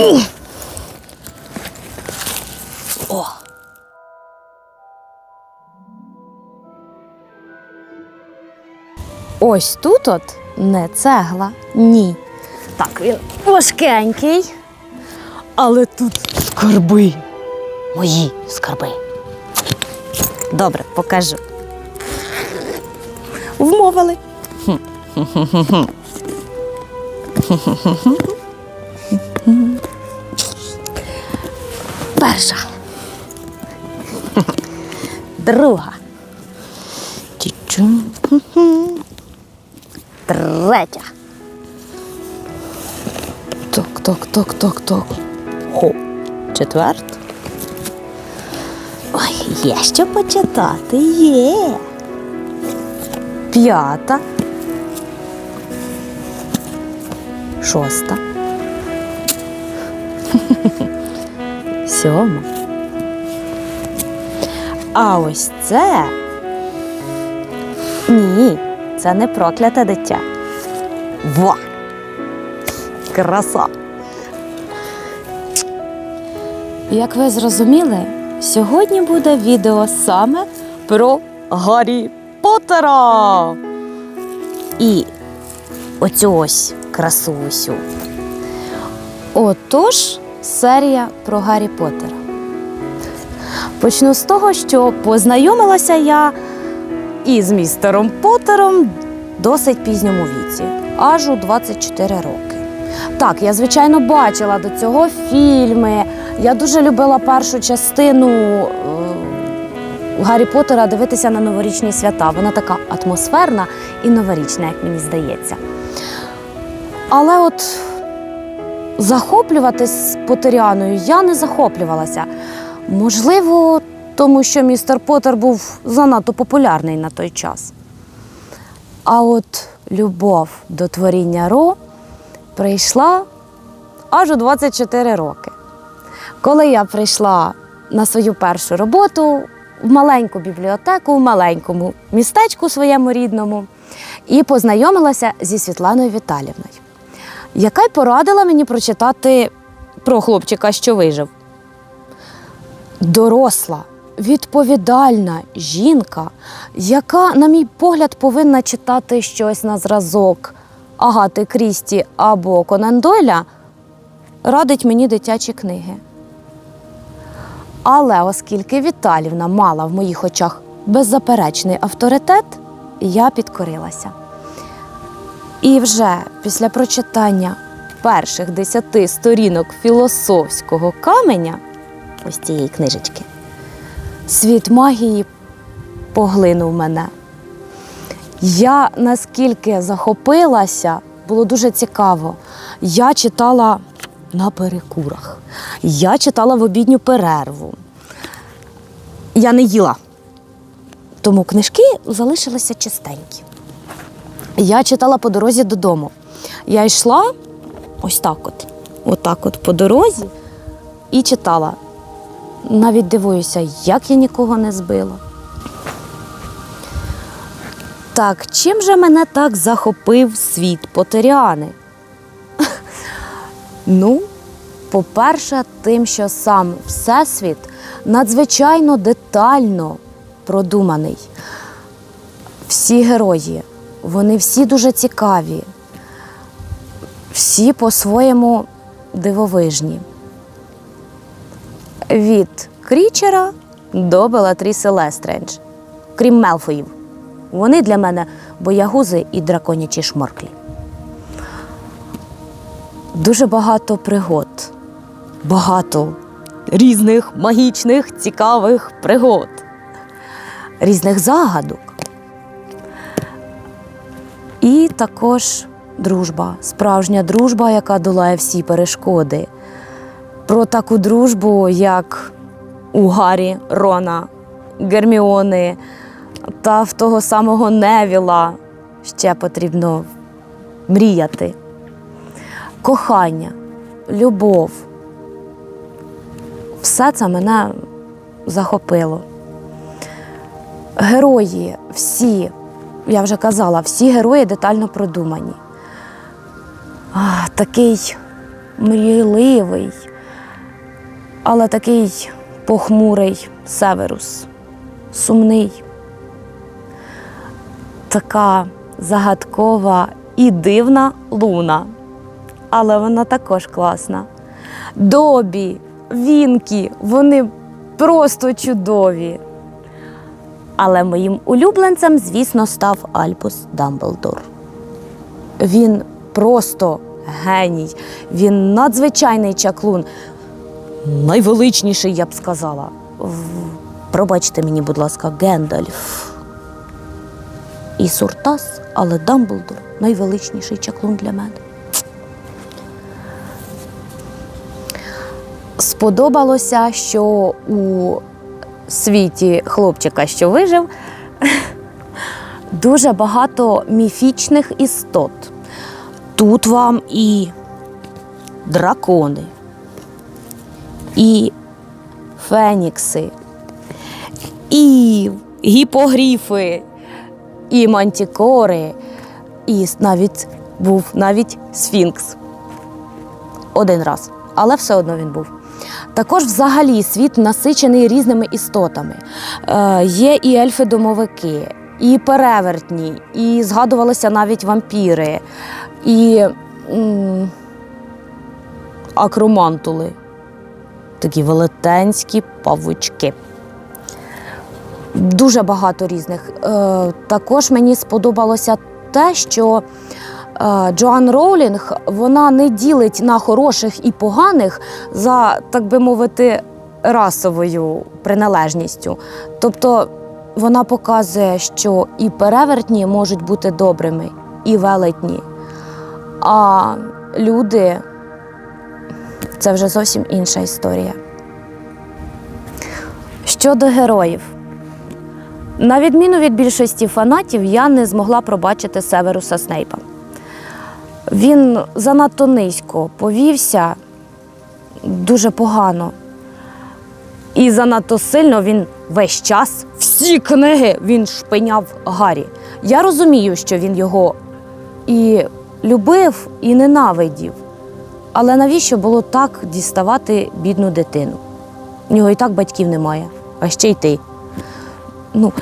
О. Ось тут от не цегла, ні. Так, він важкенький. Але тут скарби. Мої скарби. Добре, покажу. Вмовили. Перша. Друга. Третя. Ток, ток, ток, ток, ток. Хо. Четверта. Ой, є що почитати, є. П'ята. Шоста. Сьома. А ось це. Ні, це не прокляте дитя. Во! Краса. Як ви зрозуміли, сьогодні буде відео саме про Гаррі Поттера. І оцю ось красу усю. Отож, серія про Гаррі Поттера. Почну з того, що познайомилася я із містером Поттером досить пізньому віці, аж у 24 роки. Так, я, звичайно, бачила до цього фільми. Я дуже любила першу частину е, Гаррі Поттера дивитися на новорічні свята. Вона така атмосферна і новорічна, як мені здається. Але от захоплюватись Поттеряною я не захоплювалася. Можливо, тому що містер Поттер був занадто популярний на той час. А от любов до творіння Ро прийшла аж у 24 роки. Коли я прийшла на свою першу роботу в маленьку бібліотеку, в маленькому містечку своєму рідному, і познайомилася зі Світланою Віталівною, яка й порадила мені прочитати про хлопчика, що вижив. Доросла, відповідальна жінка, яка, на мій погляд, повинна читати щось на зразок Агати Крісті або Конан Дойля, радить мені дитячі книги. Але оскільки Віталівна мала в моїх очах беззаперечний авторитет, я підкорилася. І вже після прочитання перших десяти сторінок філософського каменя, ось цієї книжечки, світ магії поглинув мене. Я наскільки захопилася, було дуже цікаво. Я читала на перекурах, я читала в обідню перерву. Я не їла, тому книжки залишилися чистенькі. Я читала по дорозі додому. Я йшла ось так от, отак от по дорозі і читала. Навіть дивуюся, як я нікого не збила. Так, чим же мене так захопив світ Потеріани? ну, по-перше, тим, що сам Всесвіт надзвичайно детально продуманий. Всі герої, вони всі дуже цікаві, всі по-своєму дивовижні. Від Крічера до Белатріси Лестрендж, крім Мелфоїв. Вони для мене боягузи і драконячі шморклі. Дуже багато пригод, багато різних магічних, цікавих пригод, різних загадок. І також дружба, справжня дружба, яка долає всі перешкоди. Про таку дружбу, як у Гаррі, Рона, Герміони та в того самого Невіла ще потрібно мріяти. Кохання, любов. Все це мене захопило. Герої, всі, я вже казала, всі герої детально продумані. А, такий мрійливий, але такий похмурий Северус, сумний, така загадкова і дивна луна. Але вона також класна. Добі, Вінкі, вони просто чудові. Але моїм улюбленцем, звісно, став Альбус Дамблдор. Він просто геній, він надзвичайний чаклун, найвеличніший, я б сказала. Пробачте мені, будь ласка, Гендальф. І Суртас, але Дамблдор найвеличніший чаклун для мене. Сподобалося, що у світі хлопчика, що вижив, дуже багато міфічних істот. Тут вам і дракони, і фенікси, і гіпогріфи, і мантікори, і навіть був навіть сфінкс. Один раз, але все одно він був. Також взагалі світ насичений різними істотами. Е, є і ельфи-домовики, і перевертні, і згадувалися навіть вампіри, і м, акромантули. Такі велетенські павучки. Дуже багато різних. Е, також мені сподобалося те, що е, Джоан Роулінг вона не ділить на хороших і поганих за, так би мовити, расовою приналежністю. Тобто вона показує, що і перевертні можуть бути добрими, і велетні. А люди це вже зовсім інша історія. Щодо героїв. На відміну від більшості фанатів, я не змогла пробачити Северуса Снейпа. Він занадто низько повівся дуже погано. І занадто сильно він весь час, всі книги він шпиняв Гаррі. Я розумію, що він його і любив, і ненавидів. Але навіщо було так діставати бідну дитину? У нього і так батьків немає, а ще й ти. Ну,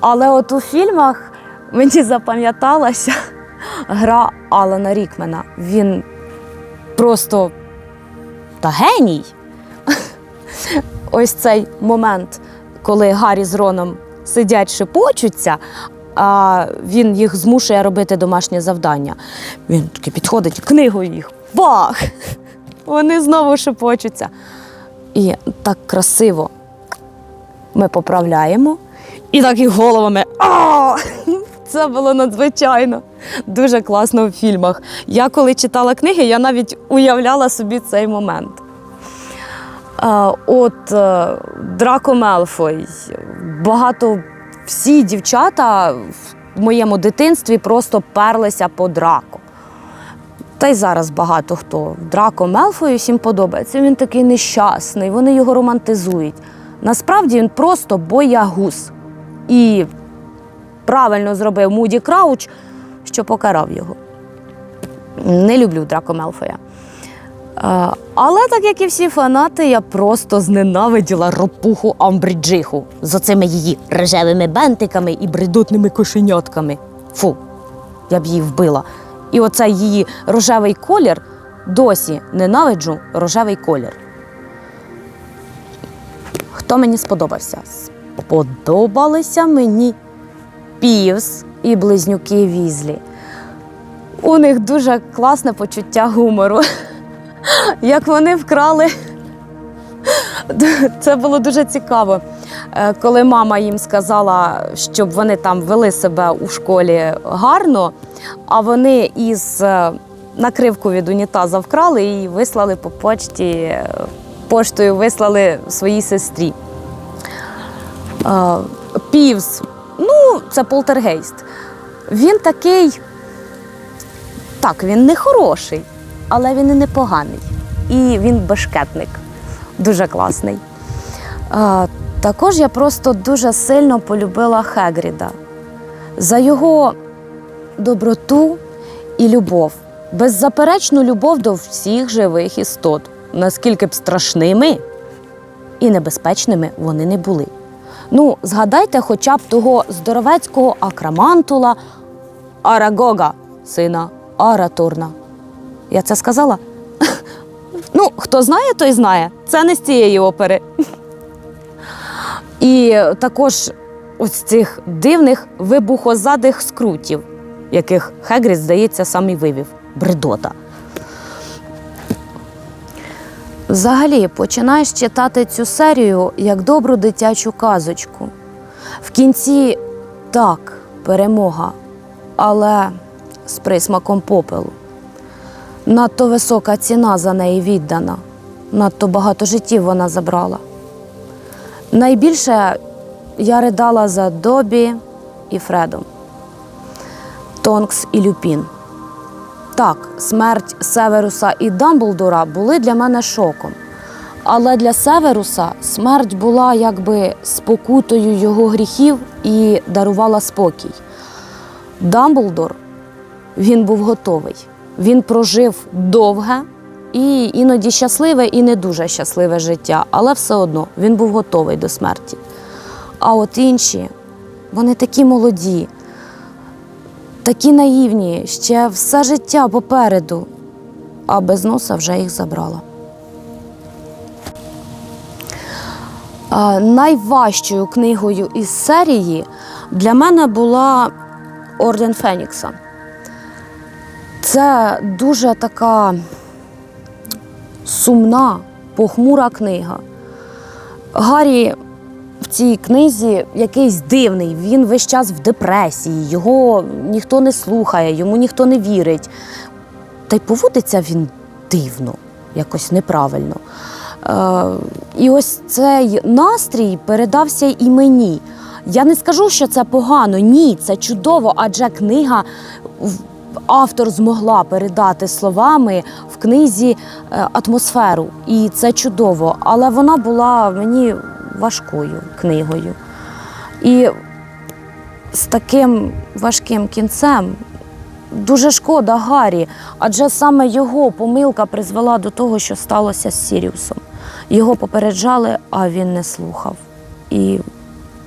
але от у фільмах мені запам'яталася гра Алана Рікмена. Він просто та геній. Ось цей момент, коли Гаррі з Роном сидять, шепочуться, а він їх змушує робити домашнє завдання. Він таки підходить, книгою їх бах! Вони знову шепочуться. І так красиво ми поправляємо. І так і головами. А! Це було надзвичайно. Дуже класно в фільмах. Я коли читала книги, я навіть уявляла собі цей момент. А, От е, Драко Мелфой. Багато всі дівчата в моєму дитинстві просто перлися по драко. Та й зараз багато хто. Драко Мелфою всім подобається. Він такий нещасний, вони його романтизують. Насправді він просто боягуз. І правильно зробив Муді Крауч, що покарав його. Не люблю Драко Мелфоя. Е, Але так як і всі фанати, я просто зненавиділа ропуху Амбріджиху з оцими її рожевими бентиками і бредотними кошенятками. Фу, я б її вбила. І оцей її рожевий колір досі ненавиджу рожевий колір. Хто мені сподобався? Сподобалися мені Півс і близнюки Візлі. У них дуже класне почуття гумору. Як вони вкрали. Це було дуже цікаво. е, коли мама їм сказала, щоб вони там вели себе у школі гарно, а вони із е, накривку від унітаза вкрали і вислали по почті, поштою вислали своїй сестрі. Е, Півз, ну, це полтергейст. Він такий, так, він не хороший, але він і не поганий. І він бешкетник, дуже класний. Також я просто дуже сильно полюбила Хегріда за його доброту і любов, беззаперечну любов до всіх живих істот, наскільки б страшними і небезпечними вони не були. Ну, згадайте хоча б того здоровецького акрамантула Арагога, сина Аратурна. Я це сказала? Ну, хто знає, той знає. Це не з цієї опери. І також ось цих дивних вибухозадих скрутів, яких Хегрід, здається, сам і вивів. Бредота. Взагалі починаєш читати цю серію як добру дитячу казочку. В кінці так, перемога, але з присмаком попелу. Надто висока ціна за неї віддана, надто багато життів вона забрала. Найбільше я ридала за Добі і Фредом, Тонкс і Люпін. Так, смерть Северуса і Дамблдора були для мене шоком. Але для Северуса смерть була якби спокутою його гріхів і дарувала спокій. Дамблдор він був готовий. Він прожив довге і іноді щасливе, і не дуже щасливе життя, але все одно він був готовий до смерті. А от інші, вони такі молоді, такі наївні, ще все життя попереду, а без носа вже їх забрала. Найважчою книгою із серії для мене була Орден Фенікса. Це дуже така сумна, похмура книга. Гаррі в цій книзі якийсь дивний, він весь час в депресії, його ніхто не слухає, йому ніхто не вірить. Та й поводиться він дивно, якось неправильно. Е, і ось цей настрій передався і мені. Я не скажу, що це погано, ні, це чудово, адже книга автор змогла передати словами в книзі е, атмосферу. І це чудово. Але вона була мені важкою книгою. І з таким важким кінцем дуже шкода Гаррі, адже саме його помилка призвела до того, що сталося з Сіріусом. Його попереджали, а він не слухав. І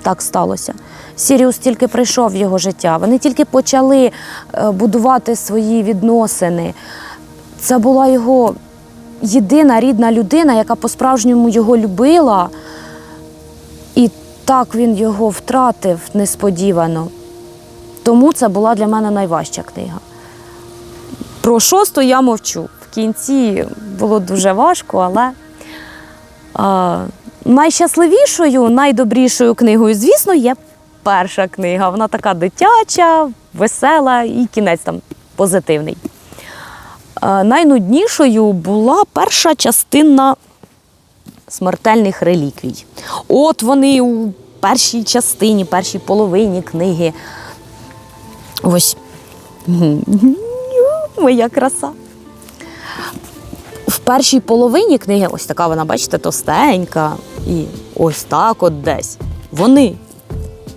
так сталося. Сіріус тільки прийшов в його життя. Вони тільки почали е, будувати свої відносини. Це була його єдина рідна людина, яка по-справжньому його любила. І так він його втратив несподівано. Тому це була для мене найважча книга. Про шосту я мовчу. В кінці було дуже важко, але а, найщасливішою, найдобрішою книгою, звісно, є перша книга. Вона така дитяча, весела і кінець там позитивний. Найнуднішою була перша частина смертельних реліквій. От вони у першій частині, першій половині книги. Ось. Моя краса. В першій половині книги, ось така вона, бачите, товстенька. І ось так от десь. Вони.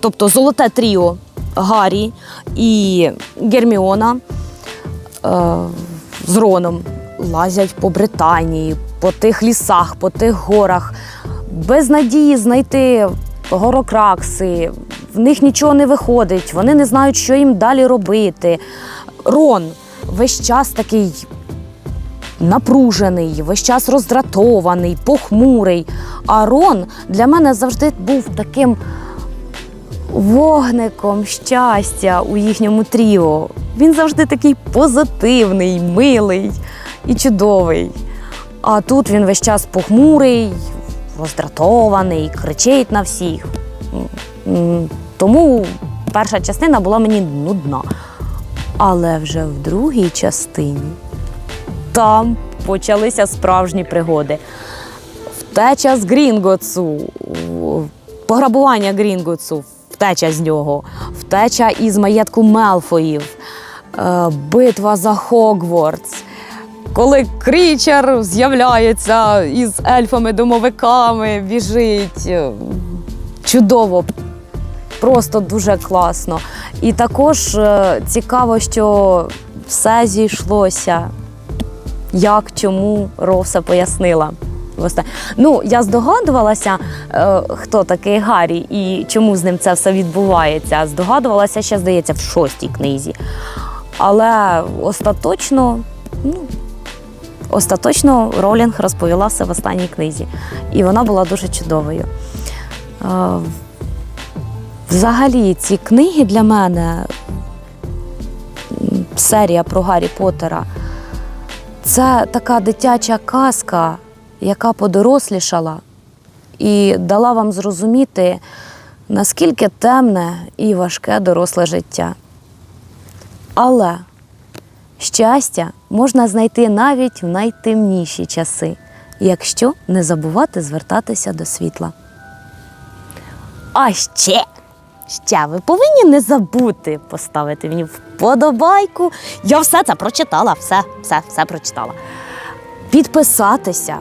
Тобто золоте тріо Гаррі і Герміона е, з Роном лазять по Британії, по тих лісах, по тих горах, без надії знайти горокракси. В них нічого не виходить, вони не знають, що їм далі робити. Рон весь час такий напружений, весь час роздратований, похмурий. А Рон для мене завжди був таким вогником щастя у їхньому тріо. Він завжди такий позитивний, милий і чудовий. А тут він весь час похмурий, роздратований, кричить на всіх. Тому перша частина була мені нудна. Але вже в другій частині там почалися справжні пригоди. Втеча з Грінготсу, пограбування Грінготсу, втеча з нього, втеча із маєтку Мелфоїв, е, битва за Хогвартс. Коли крічер з'являється із ельфами-домовиками, біжить. е, Чудово, просто дуже класно. І також е, цікаво, що все зійшлося. Як, чому Ровса пояснила. Власне. Ну, я здогадувалася, е, хто такий Гаррі і чому з ним це все відбувається. Здогадувалася ще, здається, в шостій книзі. Але остаточно, ну, остаточно Ролінг розповіла все в останній книзі. І вона була дуже чудовою. Е, Взагалі, ці книги для мене, серія про Гаррі Поттера, це така дитяча казка, яка подорослішала і дала вам зрозуміти, наскільки темне і важке доросле життя. Але щастя можна знайти навіть в найтемніші часи, якщо не забувати звертатися до світла. А ще, ще ви повинні не забути поставити мені вподобайку. Я все це прочитала, все, все, все прочитала. Підписатися.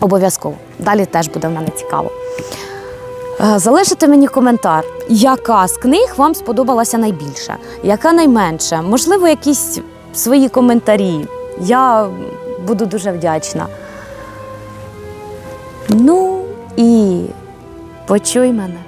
Обов'язково. Далі теж буде в мене цікаво. Залишите мені коментар, яка з книг вам сподобалася найбільше, яка найменше. Можливо, якісь свої коментарі. Я буду дуже вдячна. Ну і почуй мене.